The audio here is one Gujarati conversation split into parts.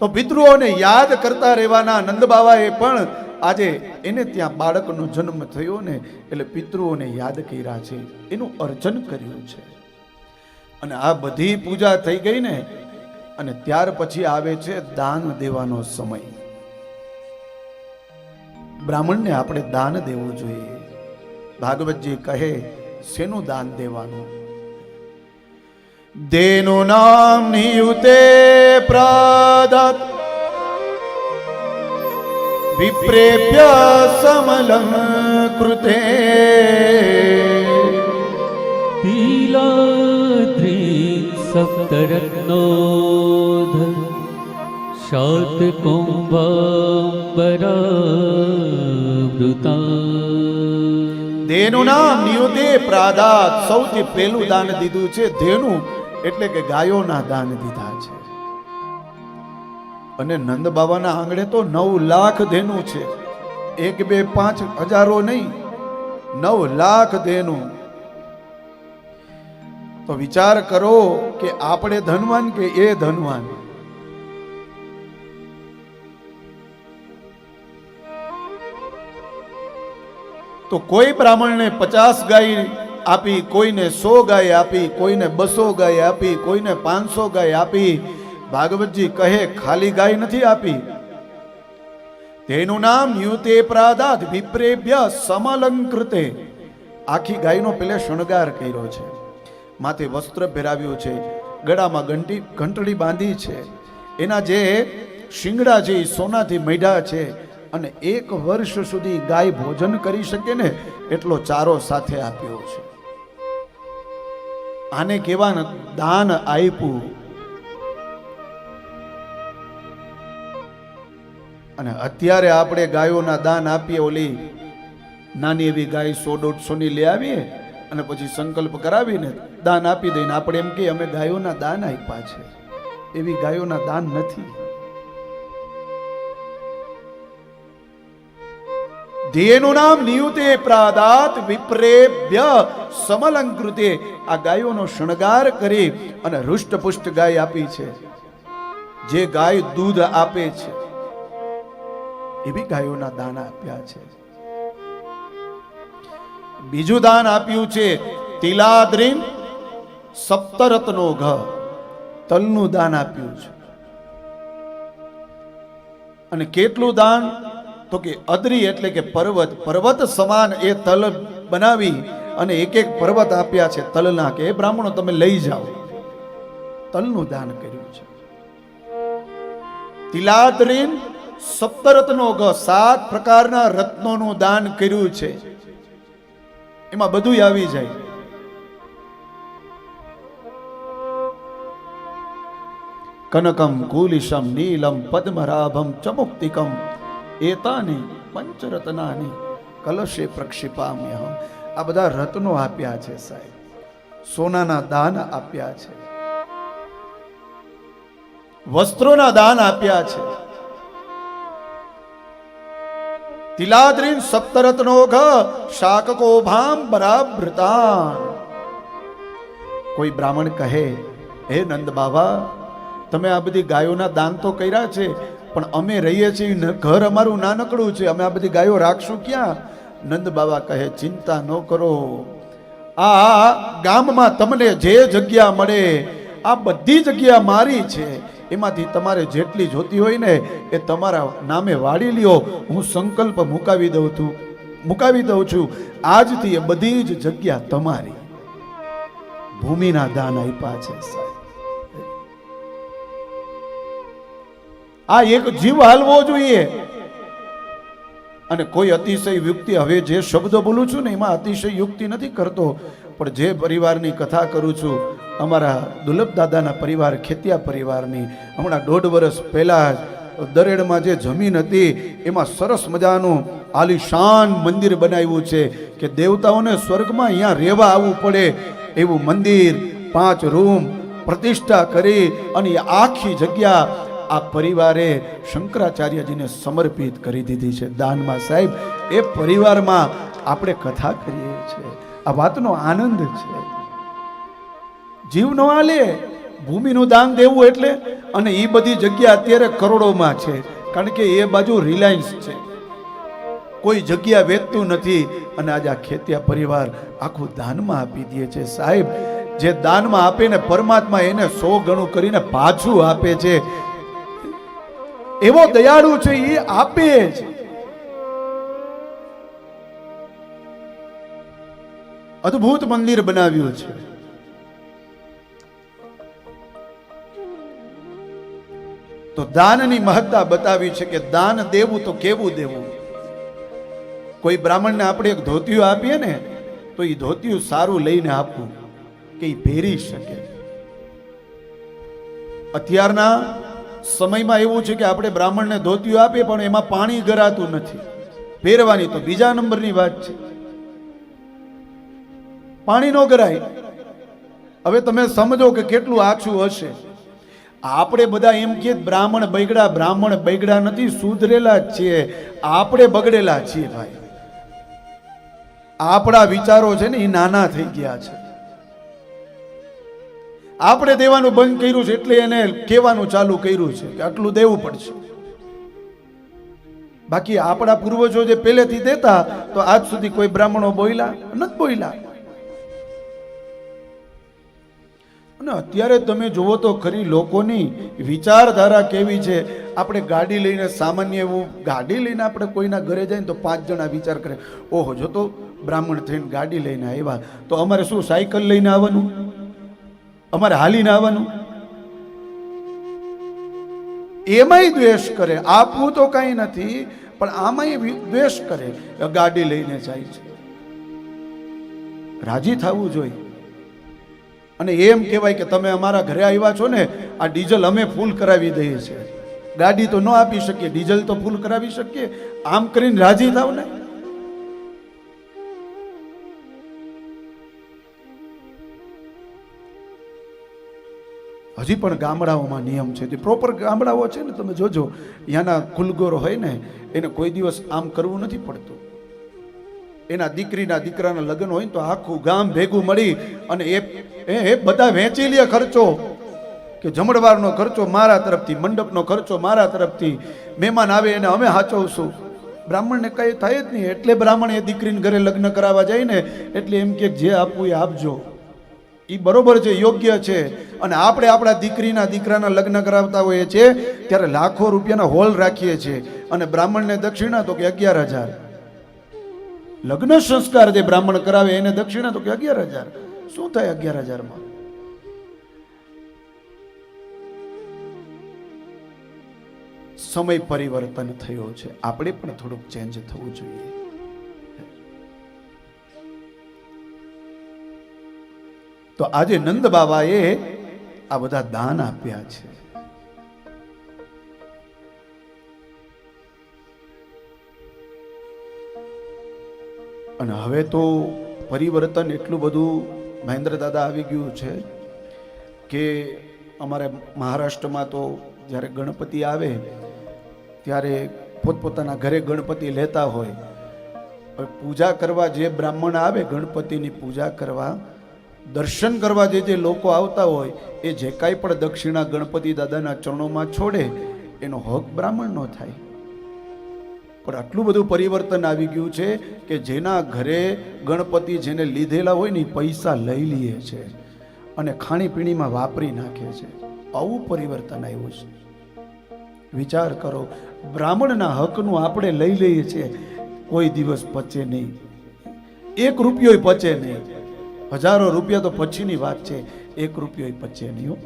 તો પિતૃઓને યાદ કરતા રહેવાના નંદ બાવાએ પણ આજે એને ત્યાં બાળકનો જન્મ થયો ને એટલે પિતૃઓને યાદ કર્યા છે, એનું અર્ચન કર્યું છે. અને આ બધી પૂજા થઈ ગઈ ને, અને ત્યાર પછી આવે છે દાન દેવાનો સમય. બ્રાહ્મણને આપણે દાન દેવું જોઈએ. ભાગવતજી કહે, શેનું દાન દેવાનું? દેનું નામ નિયુતે પ્રદત્ત વિપ્રેભ્ય સમલં કૃતે. તિલાદ્રી સપ્તરત્નોધ શાતકુંભાંબરાવૃતા દેનું નામ નિયુતે પ્રાદાત. સૌથી પહેલું દાન દીધું છે ધેનું. એટલે કે ગાયોના દાન દીધા છે. અને નંદ બાબાના આંગણે તો નવ લાખ ધેનું છે. એક, બે, પાંચ હજારો નહીં, નવ લાખ ધેનું તો વિચાર કરો કે આપણે ધનવાન કે એ ધનવાન? તો કોઈ બ્રાહ્મણને પચાસ ગાય આપી, કોઈને સો ગાય આપી, કોઈને બસો ગાય આપી, કોઈને પાંચસો ગાય આપી. ભાગવતજી કહે, ખાલી ગાય નથી આપી. તેનું નામ યુતે પ્રાદાત વિપ્રેભ્ય સમલંકૃતે. આખી ગાયનો પેલે શણગાર કર્યો છે. માથે વસ્ત્ર પહેરાવ્યું છે. ગળામાં ઘંટી, ઘંટડી બાંધી છે. એના જે શિંગડા છે એ સોનાથી મઢ્યા છે અને એક વર્ષ સુધી ગાય ભોજન કરી શકે ને, એટલો ચારો સાથે આપ્યો છે. આને કહેવાય દાન આપ્યું અને અત્યારે આપણે ગાયોના દાન આપીએ ઓલી નાની એવી ગાય સો દોઢસોની લઈ આવીએ અને પછી સંકલ્પ કરાવીને દાન આપી દઈને આપણે એમ કે અમે ગાયોના દાન આપ્યા છે. એવી ગાયોના દાન નથી. ધ્યેયનું નામ નિયુતે પ્રાદાત વિપ્રેભ્ય સમલંકૃતે. આ ગાયોનો શણગાર કરી અને હૃષ્ટપુષ્ટ ગાય આપી છે. જે ગાય દૂધ આપે છે, એવી ગાયોના દાન આપ્યા છે. બીજું દાન આપ્યું છે, તિલાદ્રીન સપ્તરત્નો ઘ. તલનું દાન આપ્યું છે. અને કેટલું દાન? તો કે અદરી એટલે કે પર્વત પર્વત સમાન એ તલ બનાવી અને એક એક પર્વત આપ્યા છે તલના કે એ બ્રાહ્મણો, તમે લઈ જાઓ. તલનું દાન કર્યું છે. તિલાદ્રીન સપ્તરત્નો ગ, સાત પ્રકારના રત્નોનું દાન કર્યું છે. એમાં બધું આવી જાય. કનકમ, કુલિશમ, નીલમ, પદ્મરાભમ, ચમુક્તિકમ એતાની, પંચરત્નાને, કલશે પ્રક્ષિપામ્યહમ. આ બધા રત્નો આપ્યા છે સાહેબ. સોનાના દાન આપ્યા છે. વસ્ત્રોના દાન આપ્યા છે. તિલાદ્રીન સપ્તરત્નો ઘ શાકકો ભામ બરાબ્રતાન કોઈ બ્રાહ્મણ કહે, હે નંદ બાબા તમે આ બધી ગાયોના દાન તો કર્યા છે પણ અમે રહીએ છીએ ઘર અમારું નાનકડું છે, અમે આ બધી ગાયો રાખશું ક્યાં? નંદ બાબા કહે, ચિંતા ન કરો. આ ગામમાં તમને જે જગ્યા મળે, આ બધી જગ્યા મારી છે. એમાંથી તમારે જેટલી જોતી હોય ને, એ તમારા નામે વાળી લ્યો. હું સંકલ્પ મુકાવી દઉં છું, મુકાવી દઉં છું. આજથી એ બધી જ જગ્યા તમારી. ભૂમિના દાન આપ્યા છે, સાહેબ. આ એક જીવ હાલવો જોઈએ. અને કોઈ અતિશય યુક્તિ, હવે જે શબ્દો બોલું છું ને, એમાં અતિશય યુક્તિ નથી કરતો. પણ જે પરિવારની કથા કરું છું, અમારા દુર્લભ દાદાના પરિવાર, ખેતિયા પરિવારની, હમણાં દોઢ વર્ષ પહેલાં દરેડમાં જે જમીન હતી, એમાં સરસ મજાનું આલિશાન મંદિર બનાવ્યું છે કે દેવતાઓને સ્વર્ગમાં અહીંયા રહેવા આવવું પડે એવું મંદિર, પાંચ રૂમ પ્રતિષ્ઠા કરી અને આખી જગ્યા આ પરિવારે શંકરાચાર્યજીને સમર્પિત કરી દીધી છે. દાનમાં સાહેબ, એ પરિવારમાં આપણે કથા કરીએ છીએ. આ વાતનો આનંદ છે. જીવ ન આલે, ભૂમિનું દાન દેવું એટલે, અને એ બધી જગ્યા અત્યારે કરોડોમાં છે. કારણ કે એ બાજુ રિલાયન્સ છે. કોઈ જગ્યા વેચતું નથી, અને આજે આ ખેતિયા પરિવાર આખું દાનમાં આપી દે છે. સાહેબ, જે દાનમાં આપે ને પરમાત્મા એને સો ગણું કરીને પાછું આપે છે એવો દયાળુ છે એ આપે જ. અદ્ભુત મંદિર બનાવ્યું છે. તો દાનની મહત્તા બતાવી છે કે દાન દેવું તો કેવું દેવું? કોઈ બ્રાહ્મણને આપણે એક ધોતિયું આપીએ ને, તો એ ધોતિયું સારું લઈને આપવું, કે એ પહેરી શકે. અત્યારના સમયમાં એવું છે કે આપણે બ્રાહ્મણને ધોતિયું આપીએ, પણ એમાં પાણી ગરાતું નથી. પહેરવાની તો બીજા નંબરની વાત છે. પાણી ન ગરાય હવે તમે સમજો કે કેટલું આછું હશે. આપણે બધા એમ કે બ્રાહ્મણ બગડા બ્રાહ્મણ બગડા નથી, સુધરેલા છીએ. આપણે બગડેલા છીએ ભાઈ. આપણા વિચારો છે ને એ નાના થઈ ગયા છે. આપણે દેવાનું બંધ કર્યું છે એટલે એને કહેવાનું ચાલુ કર્યું છે કે આટલું દેવું પડશે. બાકી આપણા પૂર્વજો જે પહેલેથી દેતા, તો આજ સુધી કોઈ બ્રાહ્મણો બોલ્યા નથી બોલ્યા. અને અત્યારે તમે જુઓ તો ખરી લોકોની વિચારધારા કેવી છે. આપણે ગાડી લઈને સામાન્ય એવું ગાડી લઈને આપણે કોઈના ઘરે જઈએ ને તો પાંચ જણા વિચાર કરે, ઓહો, જો તો બ્રાહ્મણ થઈને ગાડી લઈને આવ્યા, તો અમારે શું સાયકલ લઈને આવવાનું? અમારે હાલીને આવવાનું. એમાંય દ્વેષ કરે. આપવું તો કાંઈ નથી, પણ આમાંય દ્વેષ કરે. ગાડી લઈને જાય છે. રાજી થવું જોઈએ. અને એમ કહેવાય કે તમે અમારા ઘરે આવ્યા છો ને, આ ડીઝલ અમે ફૂલ કરાવી દઈએ છીએ. ગાડી તો ન આપી શકીએ, ડીઝલ તો ફૂલ કરાવી શકીએ. આમ કરીને રાજી થાવ ને? હજી પણ ગામડાઓમાં નિયમ છે. જે પ્રોપર ગામડાઓ છે ને તમે જોજો ત્યાંના કુલગોરો હોય ને, એને કોઈ દિવસ આમ કરવું નથી પડતું. એના દીકરીના દીકરાના લગ્ન હોય ને તો આખું ગામ ભેગું મળી અને એ એ- એ બધા વેચી લે ખર્ચો. કે જમણવારનો ખર્ચો મારા તરફથી, મંડપનો ખર્ચો મારા તરફથી, મહેમાન આવે એને અમે સાચવશું બ્રાહ્મણને કંઈ થાય જ નહીં. એટલે બ્રાહ્મણ એ દીકરીને ઘરે લગ્ન કરાવવા જાય ને, એટલે એમ કે જે આપવું એ આપજો. એ બરોબર છે, યોગ્ય છે. અને આપણે આપણા દીકરીના દીકરાના લગ્ન કરાવતા હોઈએ છીએ, ત્યારે લાખો રૂપિયાના હોલ રાખીએ છીએ. અને બ્રાહ્મણને દક્ષિણા તો કે અગિયાર હજાર. લગ્ન સંસ્કાર જે બ્રાહ્મણ કરાવે એને દક્ષિણા તો કે અગિયાર હજાર. શું થાય અગિયાર હજારમાં? સમય પરિવર્તન થયો છે. આપણે પણ થોડુંક ચેન્જ થવું જોઈએ. તો આજે નંદ બાબાએ આ બધા દાન આપ્યા છે. અને હવે તો પરિવર્તન એટલું બધું મહેન્દ્ર દાદા આવી ગયું છે કે અમારે મહારાષ્ટ્રમાં તો જ્યારે ગણપતિ આવે, ત્યારે પોતપોતાના ઘરે ગણપતિ લેતા હોય. પૂજા કરવા જે બ્રાહ્મણ આવે ગણપતિની પૂજા કરવા દર્શન કરવા જે જે લોકો આવતા હોય, એ જે કાંઈ પણ દક્ષિણા ગણપતિ દાદાના ચરણોમાં છોડે, એનો હક બ્રાહ્મણનો થાય. પણ આટલું બધું પરિવર્તન આવી ગયું છે કે જેના ઘરે ગણપતિ જેને લીધેલા હોય ને પૈસા લઈ લઈએ છે અને ખાણીપીણીમાં વાપરી નાખે છે. આવું પરિવર્તન આવ્યું છે. વિચાર કરો, બ્રાહ્મણના હકનું આપણે લઈ લઈએ છીએ. કોઈ દિવસ પચે નહીં. એક રૂપિયો પચે નહીં. હજારો રૂપિયા તો પછીની વાત છે. એક રૂપિયો પચે નહીં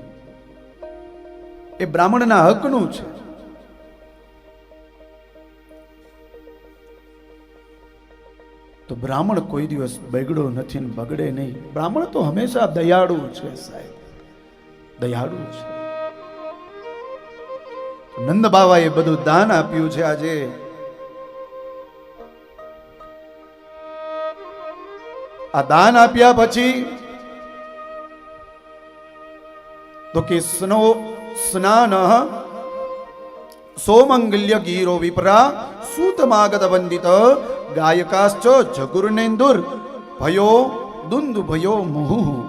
એ બ્રાહ્મણના હકનું છે. તો બ્રાહ્મણ કોઈ દિવસ બગડો નથી બગડે નહીં. બ્રાહ્મણ તો હંમેશા દયાળુ છે સાહેબ. દયાળુ છે. નંદ બાવાએ બધું દાન આપ્યું છે આજે. આ દાન આપ્યા પછી તો કે સ્નો સ્નાન સોમંગલ્ય ગીરો વિપરા સૂતમાગત વંદિત ગાયકાશ્ચ જગુર્નેન્દુર ભયો દુંદુ ભયો મુહુ.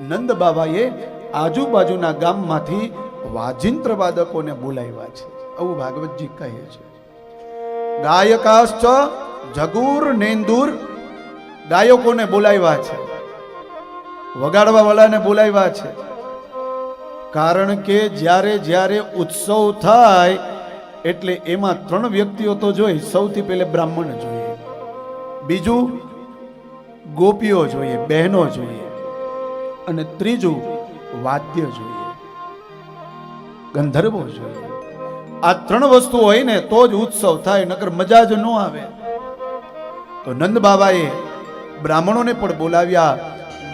નંદ બાબાએ આજુબાજુના ગામમાંથી વાજિંત્ર વાદકોને બોલાવ્યા છે. આવું ભાગવતજી કહે છે. ગાયકાશ્ચ જગુર નેન્દુર ગાયકોને બોલાવ્યા છે. વગાડવા વાળાને બોલાવ્યા છે. કારણ કે જ્યારે જ્યારે ઉત્સવ થાય, એટલે એમાં ત્રણ વ્યક્તિઓ તો જોઈ, સૌથી પહેલે બ્રાહ્મણ જોઈએ. બીજું ગોપીઓ જોઈએ, બહેનો જોઈએ. અને ત્રીજું વાદ્ય જોઈએ. ગંધર્વો જોઈએ. આ ત્રણ વસ્તુ હોય ને, તો જ ઉત્સવ થાય, નકર મજા જ ન આવે. તો નંદ બાબાએ બ્રાહ્મણોને પણ બોલાવ્યા.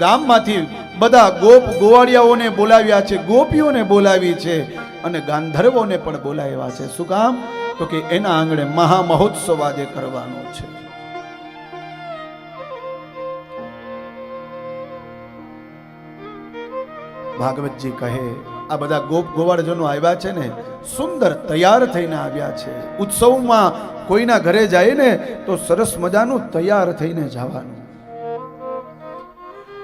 ગામમાંથી બધા ગોપ ગોવાળિયાઓને બોલાવ્યા છે, ગોપીઓને બોલાવી છે અને ગાંધર્વોને પણ બોલાવ્યા છે. શું કામ? તો કે એના આંગણે મહા મહોત્સવ આજે કરવાનો છે. ભાગવતજી કહે, આ બધા ગોપ ગોવાળજનો આવ્યા છે ને, સુંદર તૈયાર થઈને આવ્યા છે. ઉત્સવમાં કોઈના ઘરે જાય ને, તો સરસ મજાનું તૈયાર થઈને જવાનું.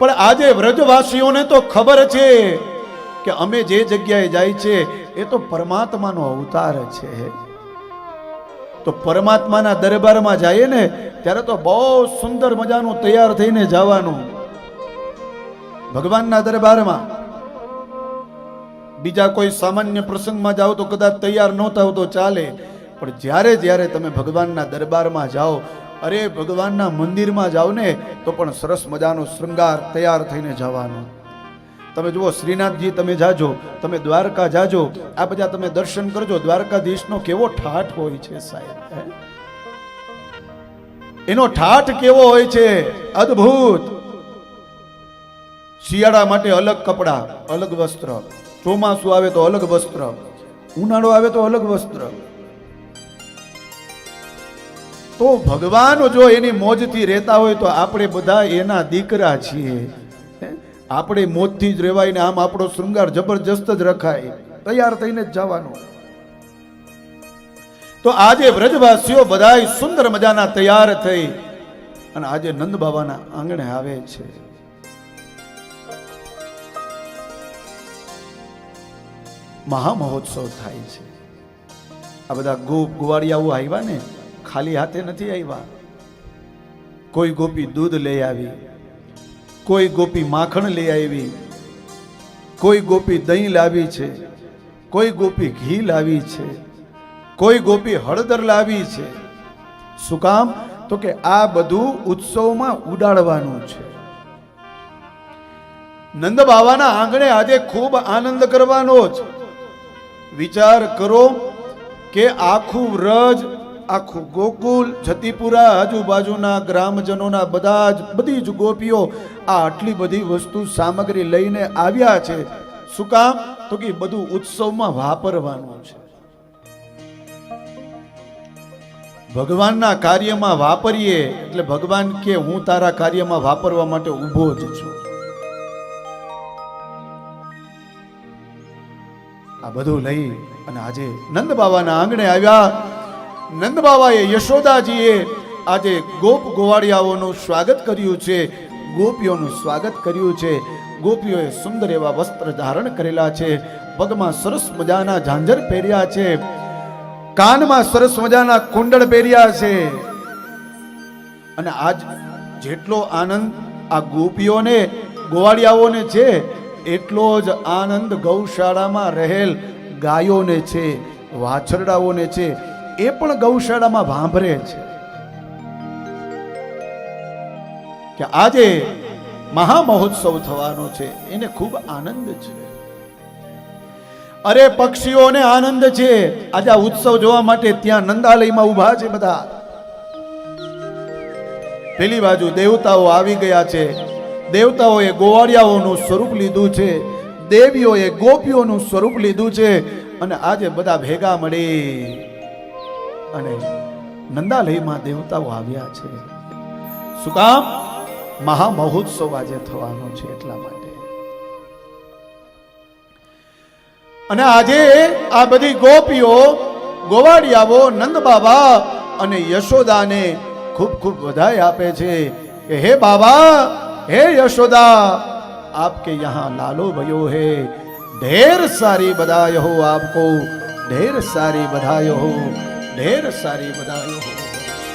પણ આજે વ્રજવાસીઓને તો ખબર છે કે અમે જે જગ્યાએ જાય છે, એ તો પરમાત્માનો અવતાર છે. તો પરમાત્માના દરબારમાં જઈએ ને, ત્યારે તો બહુ સુંદર મજાનું તૈયાર થઈને જવાનું. ભગવાનના દરબારમાં. બીજા કોઈ સામાન્ય પ્રસંગમાં જાઓ તો કદાચ તૈયાર ન થાવ તો ચાલે. પણ જ્યારે જ્યારે તમે ભગવાનના દરબારમાં જાઓ અરે, ભગવાનના મંદિરમાં જાઓ ને, તો પણ સરસ મજાનો શૃંગાર તૈયાર થઈને જવાનો. તમે જુઓ, શ્રીનાથજી, તમે જાજો, તમે દ્વારકા જાજો. આ બધા તમે દર્શન કરજો. દ્વારકાધીશનો કેવો ઠાઠ હોય છે સાહેબ એનો ઠાઠ કેવો હોય છે? અદ્ભુત! શિયાળા માટે અલગ કપડા, અલગ વસ્ત્ર. ચોમાસું આવે તો અલગ વસ્ત્ર. ઉનાળો આવે તો અલગ વસ્ત્ર. તો ભગવાન જો એની મોજથી રહેતા હોય તો આપણે બધા એના દીકરા છીએ? આપણે મોજથી જ રહેવાય ને આમ આપણો શૃંગાર જબરજસ્ત જ રખાય. તૈયાર થઈને જ જવાનું. તો આજે વ્રજવાસીઓ બધાય સુંદર મજાના તૈયાર થઈ અને આજે નંદ બાબાના આંગણે આવે છે. મહા મહોત્સવ થાય છે. આ બધા ગોપ ગુવાડિયાઓ આવ્યા ને? ખાલી હાથે નથી આવ્યા? કોઈ ગોપી દૂધ લઈ આવી, કોઈ ગોપી માખણ લઈ આવી, કોઈ ગોપી દહીં લાવી છે, કોઈ ગોપી ઘી લાવી છે, કોઈ ગોપી હળદર લાવી છે. શું કામ? તો કે આ બધું ઉત્સવમાં ઉડાડવાનું છે. નંદ બાવાના આંગણે આજે ખૂબ આનંદ કરવાનો જ. વિચાર કરો કે આખું વ્રજ આખું ગોકુલ જતીપુરા આજુબાજુના ગ્રામજનોના બધા જ, બધી જ ગોપીઓ આ આટલી બધી વસ્તુ સામગ્રી લઈને આવ્યા છે. શું કામ? તો કે બધું ઉત્સવમાં વાપરવાનું છે. ભગવાનના કાર્યમાં વાપરીએ એટલે ભગવાન કે હું તારા કાર્યમાં વાપરવા માટે ઊભો જ છું. આ બધું લઈ અને આજે નંદ બાબાના આંગણે આવ્યા. નંદ બાબાએ યશોદાજીએ આજે ગોપ ગોવાળિયાઓનું સ્વાગત કર્યું છે. ગોપીઓનું સ્વાગત કર્યું છે. ગોપીઓએ સુંદર એવા વસ્ત્ર ધારણ કરેલા છે. પગમાં સરસ મજાના ઝાંઝર પહેર્યા છે. કાનમાં સરસ મજાના કુંડળ પહેર્યા છે. અને આજ જેટલો આનંદ આ ગોપીઓને, ગોવાળિયાઓને છે, એટલો જ આનંદ ગૌશાળામાં રહેલ ગાયોને છે, વાછરડાઓને છે. એ પણ ગૌશાળામાં વાંભરે છે. કે આજે મહામહોત્સવ થવાનો છે, એને ખૂબ આનંદ છે. અરે પક્ષીઓને આનંદ છે. આજે આ ઉત્સવ જોવા માટે ત્યાં નંદાલયમાં ઊભા છે બધા. પેલી બાજુ દેવતાઓ આવી ગયા છે. દેવતાઓએ ગોવાળિયાઓનું સ્વરૂપ લીધું છે. દેવીઓએ ગોપીઓનું સ્વરૂપ લીધું છે. અને આજે બધા ભેગા મળી. અને નંદાલયમાં દેવતાઓ આવ્યા છે. શું કામ? મહા મહોત્સવ આજે થવાનો છે એટલા માટે. અને આજે આ બધી ગોપીઓ ગોવાડિયાઓ નંદ બાબા અને યશોદાને ખૂબ ખૂબ વધાઈ આપે છે કે હે બાબા, હે યશોદા, આપકે યહાં લાલો ભયો હે. ઢેર સારી બધાય હો આપકો, ઢેર સારી બધાય હો ઢેર સારી બધાયું